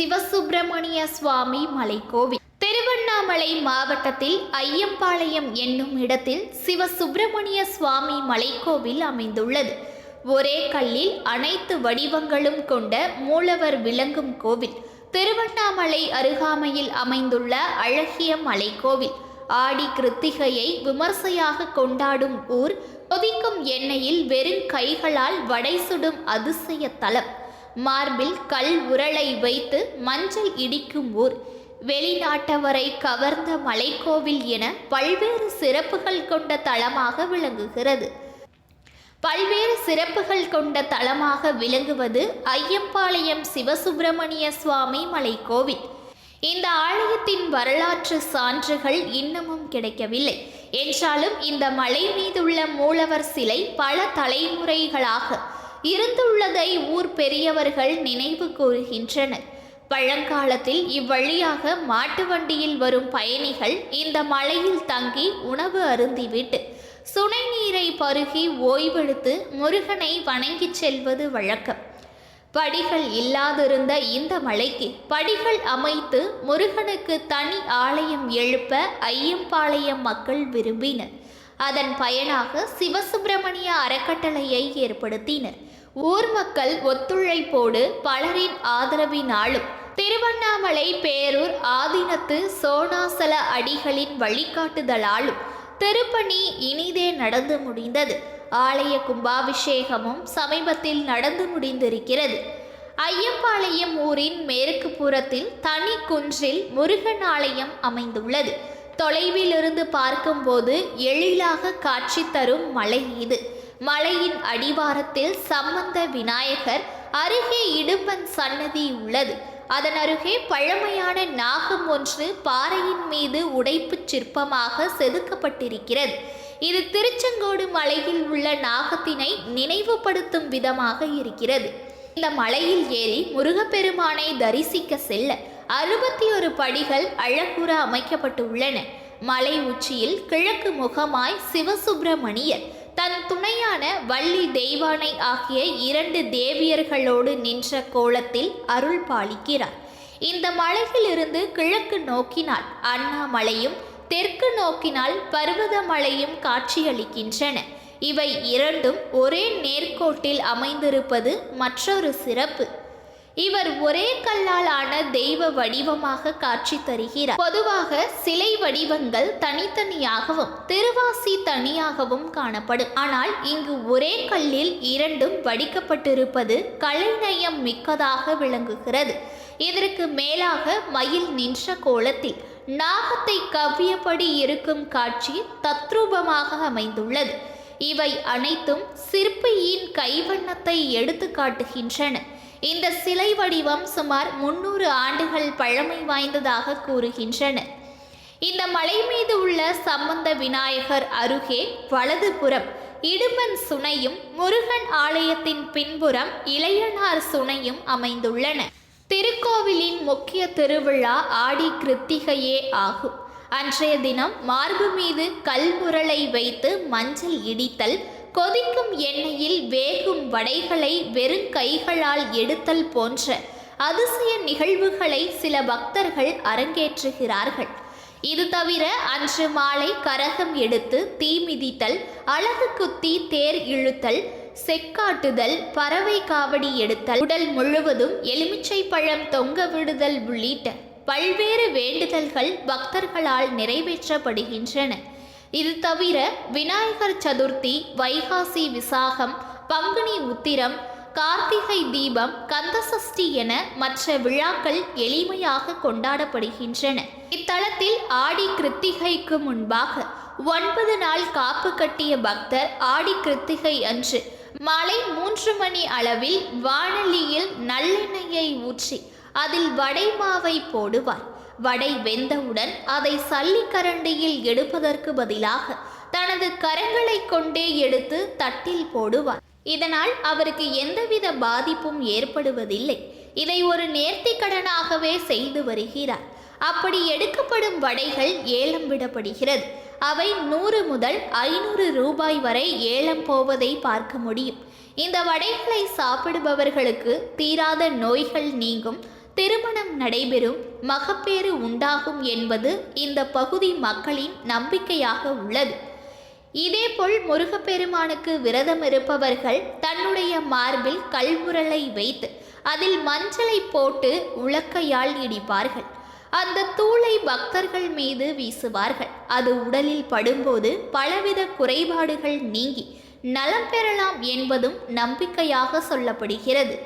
சிவசுப்பிரமணிய சுவாமி மலைக்கோவில். திருவண்ணாமலை மாவட்டத்தில் ஐயம்பாளையம் என்னும் இடத்தில் சிவசுப்பிரமணிய சுவாமி மலைக்கோவில் அமைந்துள்ளது. ஒரே கல்லில் அனைத்து வடிவங்களும் கொண்ட மூலவர் விளங்கும் கோவில். திருவண்ணாமலை அருகாமையில் அமைந்துள்ள அழகிய மலைக்கோவில். ஆடி கிருத்திகையை விமர்சையாக கொண்டாடும் ஊர் கொதிக்கும் எண்ணெயில் வெறும் கைகளால் வடை சுடும் அதிசய தலம். மார்பில் கல் உரலை வைத்து மஞ்சள் இடிக்கும் ஊர். வெளிநாட்டவரை கவர்ந்த மலைக்கோவில் என பல்வேறு சிறப்புகள் கொண்ட தலமாக விளங்குகிறது. பல்வேறு சிறப்புகள் கொண்ட தலமாக விளங்குவது ஐயம்பாளையம் சிவசுப்பிரமணிய சுவாமி மலைக்கோவில். இந்த ஆலயத்தின் வரலாற்று சான்றுகள் இன்னமும் கிடைக்கவில்லை. என்றாலும் இந்த மலை மீதுள்ள மூலவர் சிலை பல தலைமுறைகளாக இருந்துள்ளதை ஊர் பெரியவர்கள் நினைவு கூறுகின்றனர். பழங்காலத்தில் இவ்வழியாக மாட்டு வண்டியில் வரும் பயணிகள் இந்த மலையில் தங்கி உணவு அருந்திவிட்டு சுனை நீரை பருகி ஓய்வெடுத்து முருகனை வணங்கிச் செல்வது வழக்கம். படிகள் இல்லாதிருந்த இந்த மலைக்கு படிகள் அமைத்து முருகனுக்கு தனி ஆலயம் எழுப்ப ஐயம்பாளையம் மக்கள் விரும்பினர். அதன் பயனாக சிவசுப்பிரமணிய அறக்கட்டளையை ஏற்படுத்தினர். ஊர் மக்கள் ஒத்துழைப்போடு பலரின் ஆதரவினாலும் திருவண்ணாமலை பேரூர் ஆதீனத்து சோனாசல அடிகளின் வழிகாட்டுதலாலும் திருப்பணி இனிதே நடந்து முடிந்தது. ஆலய கும்பாபிஷேகமும் சமீபத்தில் நடந்து முடிந்திருக்கிறது. ஐயப்பாளையம் ஊரின் மேற்கு புறத்தில் தனி குன்றில் முருகன் ஆலயம் அமைந்துள்ளது. தொலைவில் இருந்து பார்க்கும்போது எழிலாக காட்சி தரும் மலை இது. மலையின் அடிவாரத்தில் சம்பந்த விநாயகர் அருகே இடும்பன் சன்னதி உள்ளது. அதன் அருகே பழமையான நாகம் ஒன்று பாறையின் மீது உடைப்புச் சிற்பமாக செதுக்கப்பட்டிருக்கிறது. இது திருச்செங்கோடு மலையில் உள்ள நாகத்தினை நினைவுபடுத்தும் விதமாக இருக்கிறது. இந்த மலையில் ஏறி முருகப்பெருமானை தரிசிக்க செல்ல அறுபத்தி ஒரு படிகள் அழகுற அமைக்கப்பட்டுள்ளன. மலை உச்சியில் கிழக்கு முகமாய் சிவசுப்பிரமணியர் தன் துணையான வள்ளி தெய்வானை ஆகிய இரண்டு தேவியர்களோடு நின்ற கோலத்தில் அருள் பாலிக்கிறார். இந்த மலையிலிருந்து கிழக்கு நோக்கினால் அண்ணாமலையும் தெற்கு நோக்கினால் பர்வதமலையும் காட்சியளிக்கின்றன. இவை இரண்டும் ஒரே நேர்கோட்டில் அமைந்திருப்பது மற்றொரு சிறப்பு. இவர் ஒரே கல்லால் ஆன தெய்வ வடிவமாக காட்சி தருகிறார். பொதுவாக சிலை வடிவங்கள் தனித்தனியாகவும் திருவாசி தனியாகவும் காணப்படும். ஆனால் இங்கு ஒரே கல்லில் இரண்டும் வடிக்கப்பட்டிருப்பது கலைநயம் மிக்கதாக விளங்குகிறது. இதற்கு மேலாக மயில் நின்ற கோலத்தில் நாகத்தை கவ்வியபடி இருக்கும் காட்சி தத்ரூபமாக அமைந்துள்ளது. இவை அனைத்தும் சிற்பியின் கைவண்ணத்தை எடுத்து காட்டுகின்றன. இந்த சிலை வடிவம் சுமார் முன்னூறு ஆண்டுகள் பழமை வாய்ந்ததாக கூறுகின்றனர் இந்த மலை மீது உள்ள சம்பந்த விநாயகர் அருகே வலதுபுறம் இடுமன் சுனையும் முருகன் ஆலயத்தின் பின்புறம் இளையனார் சுனையும் அமைந்துள்ளன. திருக்கோவிலின் முக்கிய திருவிழா ஆடி கிருத்திகையே ஆகும். அன்றைய தினம் மார்பு மீது கல்முரலை வைத்து மஞ்சள் இடித்தல் கொதிக்கும் எண்ணெயில் வேகும் வடைகளை வெறும் கைகளால் எடுத்தல் போன்ற அதிசய நிகழ்வுகளை சில பக்தர்கள் அரங்கேற்றுகிறார்கள். இது தவிர அன்று மாலை கரகம் எடுத்து தீ மிதித்தல் அழகு குத்தி தேர் இழுத்தல் செக்காட்டுதல் பறவை காவடி எடுத்தல் உடல் முழுவதும் எலுமிச்சை பழம் தொங்க விடுதல் உள்ளிட்ட பல்வேறு வேண்டுதல்கள் பக்தர்களால் நிறைவேற்றப்படுகின்றன. இது தவிர விநாயகர் சதுர்த்தி வைகாசி விசாகம் பங்குனி உத்திரம் கார்த்திகை தீபம் கந்தசஷ்டி என மற்ற விழாக்கள் எளிமையாக கொண்டாடப்படுகின்றன. இத்தலத்தில் ஆடி கிருத்திகைக்கு முன்பாக ஒன்பது நாள் காப்பு கட்டிய பக்தர் ஆடி கிருத்திகை அன்று மாலை மூன்று மணி அளவில் வானொலியில் நல்லெண்ணெயை ஊற்றி அதில் வடை மாவை போடுவார். வடை வெந்தவுடன் அதை சல்லிக்கரண்டியில் எடுப்பதற்கு பதிலாக தனது கரங்களை கொண்டே எடுத்து தட்டில் போடுவார். இதனால் அவருக்கு எந்தவித பாதிப்பும் ஏற்படுவதில்லை. இதை ஒரு நேர்த்தி கடனாகவே செய்து வருகிறார். அப்படி எடுக்கப்படும் வடைகள் ஏலம் விடப்படுகிறது. அவை நூறு முதல் ஐநூறு ரூபாய் வரை ஏலம் போவதை பார்க்க முடியும். இந்த வடைகளை சாப்பிடுபவர்களுக்கு தீராத நோய்கள் நீங்கும். திருமணம் நடைபெறும். மகப்பேறு உண்டாகும் என்பது இந்த பகுதி மக்களின் நம்பிக்கையாக உள்ளது. இதேபோல் முருகப்பெருமானுக்கு விரதம் இருப்பவர்கள் தன்னுடைய மார்பில் கல்முரலை வைத்து அதில் மஞ்சளை போட்டு உலக்கையால் இடிப்பார்கள். அந்த தூளை பக்தர்கள் மீது வீசுவார்கள். அது உடலில் படும்போது பலவித குறைபாடுகள் நீங்கி நலம் பெறலாம் என்பதும் நம்பிக்கையாக சொல்லப்படுகிறது.